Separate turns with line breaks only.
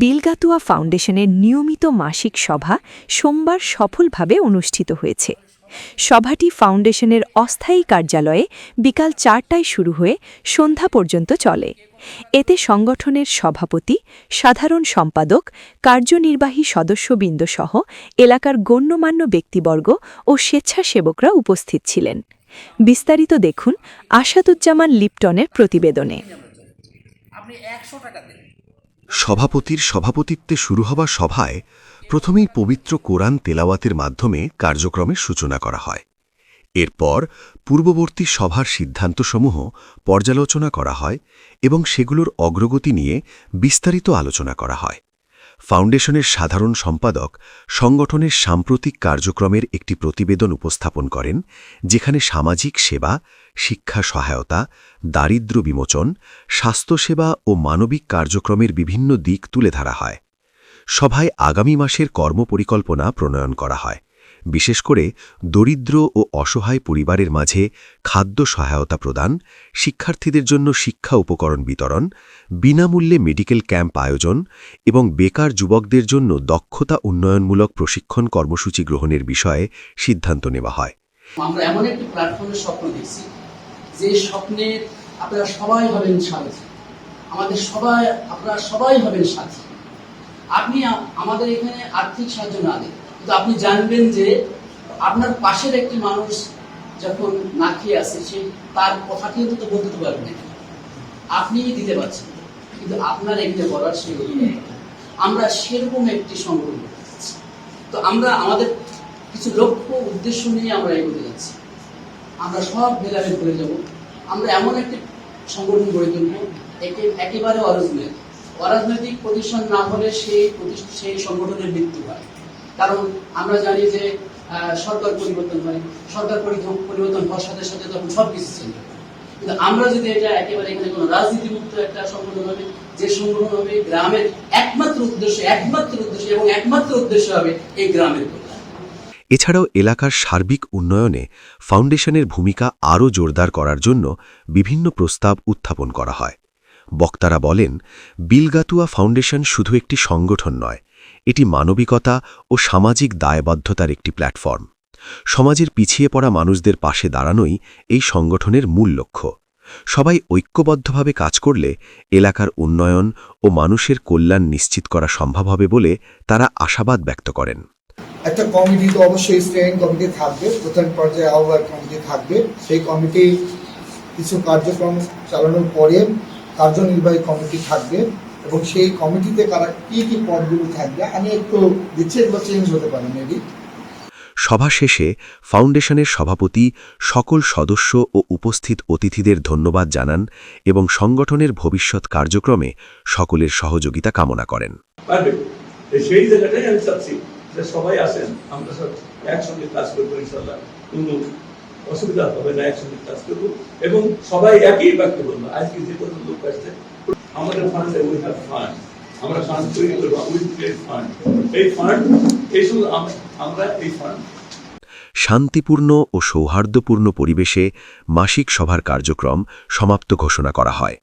বিলগাতুয়া ফাউন্ডেশনের নিয়মিত মাসিক সভা সোমবার সফলভাবে অনুষ্ঠিত হয়েছে। সভাটি ফাউন্ডেশনের অস্থায়ী কার্যালয়ে বিকাল চারটায় শুরু হয়ে সন্ধ্যা পর্যন্ত চলে। এতে সংগঠনের সভাপতি, সাধারণ সম্পাদক, কার্যনির্বাহী সদস্যবৃন্দ সহ এলাকার গণ্যমান্য ব্যক্তিবর্গ ও স্বেচ্ছাসেবকরা উপস্থিত ছিলেন। বিস্তারিত দেখুন আসাদুজ্জামান লিপটনের প্রতিবেদনে।
সভাপতির সভাপতিত্বে শুরু হওয়া সভায় প্রথমেই পবিত্র কোরআন তেলাওয়াতের মাধ্যমে কার্যক্রমের সূচনা করা হয়। এরপর পূর্ববর্তী সভার সিদ্ধান্তসমূহ পর্যালোচনা করা হয় এবং সেগুলোর অগ্রগতি নিয়ে বিস্তারিত আলোচনা করা হয়। ফাউন্ডেশনের সাধারণ সম্পাদক সংগঠনের সাম্প্রতিক কার্যক্রমের একটি প্রতিবেদন উপস্থাপন করেন, যেখানে সামাজিক সেবা, শিক্ষা সহায়তা, দারিদ্র বিমোচন, স্বাস্থ্যসেবা ও মানবিক কার্যক্রমের বিভিন্ন দিক তুলে ধরা হয়। সভায় আগামী মাসের কর্মপরিকল্পনা প্রণয়ন করা হয়। বিশেষ করে দরিদ্র ও অসহায় পরিবারের মাঝে খাদ্য সহায়তা প্রদান, শিক্ষার্থীদের জন্য শিক্ষা উপকরণ বিতরণ, বিনামূল্যে মেডিকেল ক্যাম্প আয়োজন এবং বেকার যুবকদের জন্য দক্ষতা উন্নয়নমূলক প্রশিক্ষণ কর্মসূচি গ্রহণের বিষয়ে সিদ্ধান্ত নেওয়া হয়।
আমরা এমন একটি প্ল্যাটফর্মের স্বপ্ন দেখছি, যে স্বপ্নে আপনারা সবাই হবেন সাথী। আমাদের সবাই, আপনারা সবাই হবেন সাথী। আপনি আমাদের এখানে আর্থিক সাহায্য না দেন কিন্তু আপনি জানবেন যে আপনার পাশের একটি মানুষ যখন না খেয়ে আছে, সে তার অন্তত বলতে তো পারবেন না। আপনি দিতে পারছেন কিন্তু আপনার এখানে বলার সে আমরা সেরকম একটি চাচ্ছি। তো আমরা আমাদের কিছু লক্ষ্য, উদ্দেশ্য নিয়ে আমরা এগোতে যাচ্ছি। আমরা সব ভেদাভেদ করে যাব। আমরা এমন একটি সংগঠন গড়ে তুলব, একে একেবারে অরাজনৈতিক। অরাজনৈতিক প্রতিষ্ঠান না হলে সেই সেই সংগঠনের মৃত্যু হয়। কারণ আমরা জানি যে সরকার পরিবর্তন হয়। সরকার পরিবর্তন হওয়ার সাথে সাথে তখন সব কিছু চেঞ্জ হয়। কিন্তু আমরা যদি এটা একেবারে এখানে কোনো রাজনীতিমুক্ত একটা সংগঠন হবে, যে সংগঠন হবে গ্রামের একমাত্র উদ্দেশ্য একমাত্র উদ্দেশ্য এবং একমাত্র উদ্দেশ্য হবে এই গ্রামের
এছাড়াও এলাকার সার্বিক উন্নয়নে ফাউন্ডেশনের ভূমিকা আরও জোরদার করার জন্য বিভিন্ন প্রস্তাব উত্থাপন করা হয়। বক্তারা বলেন, বিলগাতুয়া ফাউন্ডেশন শুধু একটি সংগঠন নয় এটি মানবিকতা ও সামাজিক দায়বদ্ধতার একটি প্ল্যাটফর্ম। সমাজের পিছিয়ে পড়া মানুষদের পাশে দাঁড়ানোই এই সংগঠনের মূল লক্ষ্য। সবাই ঐক্যবদ্ধভাবে কাজ করলে এলাকার উন্নয়ন ও মানুষের কল্যাণ নিশ্চিত করা সম্ভব হবে বলে তারা আশাবাদ ব্যক্ত করেন।
একটা কমিটি তো অবশ্যই স্টেয়িং কমিটি থাকবে প্রথম পর্যায়ে আহ্বায়ক কমিটি থাকবে। সেই কমিটি কিছু কার্যক্রম চালানোর পরে কার্যনির্বাহী কমিটি থাকবে। এবং সেই কমিটিতে কারা কি কি পদগুলো থাকবে আমি একটু দিচ্ছি এগুলো চেঞ্জ হতে পারে মেবি
সভা শেষে ফাউন্ডেশনের সভাপতি সকল সদস্য ও উপস্থিত অতিথিদের ধন্যবাদ জানান এবং সংগঠনের ভবিষ্যৎ কার্যক্রমে সকলের সহযোগিতা কামনা করেন।
সেই জায়গাটাই আমি চাচ্ছি যে সবাই আসেন আমরা সব একসঙ্গে কাজ করব ইনশাল্লাহ কোনো অসুবিধা হবে না একসঙ্গে কাজ করব। এবং সবাই একই বাক্য বলব আজকে যে কত লোক আসছে আমাদের উই হ্যাভ ফান্ড আমরা ফান্ড উই ফান্ড এই ফান্ড এই শুধু আমরা এই ফান্ড
শান্তিপূর্ণ ও সৌহার্দ্যপূর্ণ পরিবেশে মাসিক সভার কার্যক্রম সমাপ্ত ঘোষণা করা হয়।